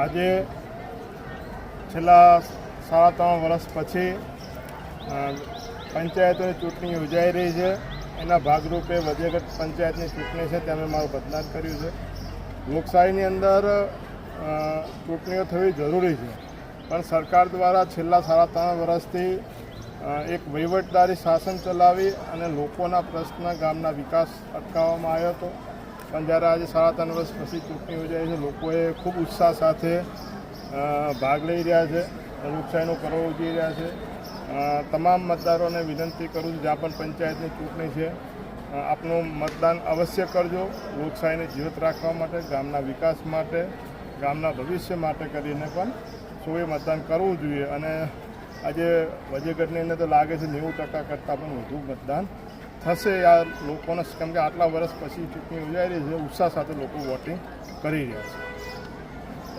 આજે છેલ્લા સાડા ત્રણ વર્ષ પછી પંચાયતોની ચૂંટણી યોજાઈ રહી છે. એના ભાગરૂપે વધેગત પંચાયતની ચૂંટણી છે તેમણે મારું મતદાન કર્યું છે. લોકશાહીની અંદર ચૂંટણીઓ થવી જરૂરી છે. પણ સરકાર દ્વારા છેલ્લા સાડા ત્રણ વર્ષથી એક વહીવટદારી શાસન ચલાવી અને લોકોના પ્રશ્ન ગામના વિકાસ અટકાવવામાં આવ્યો હતો. પણ જ્યારે આજે સાડા ત્રણ વર્ષ પછી ચૂંટણી યોજાઈ છે, લોકોએ ખૂબ ઉત્સાહ સાથે ભાગ લઈ રહ્યા છે લોકશાહીનો કરવો ઉજવી રહ્યા છે. તમામ મતદારોને વિનંતી કરું છું, જ્યાં પણ પંચાયતની ચૂંટણી છે આપનું મતદાન અવશ્ય કરજો, લોકશાહીને જીવત રાખવા માટે, ગામના વિકાસ માટે, ગામના ભવિષ્ય માટે કરીને પણ સૌએ મતદાન કરવું જોઈએ. અને આજે વજેગઢની અંદર તો લાગે છે નેવું ટકા કરતાં પણ વધુ મતદાન થશે આ લોકોને, કેમ કે આટલા વર્ષ પછી ચૂંટણી યોજાઈ રહી છે, ઉત્સાહ સાથે લોકો વોટિંગ કરી રહ્યા છે.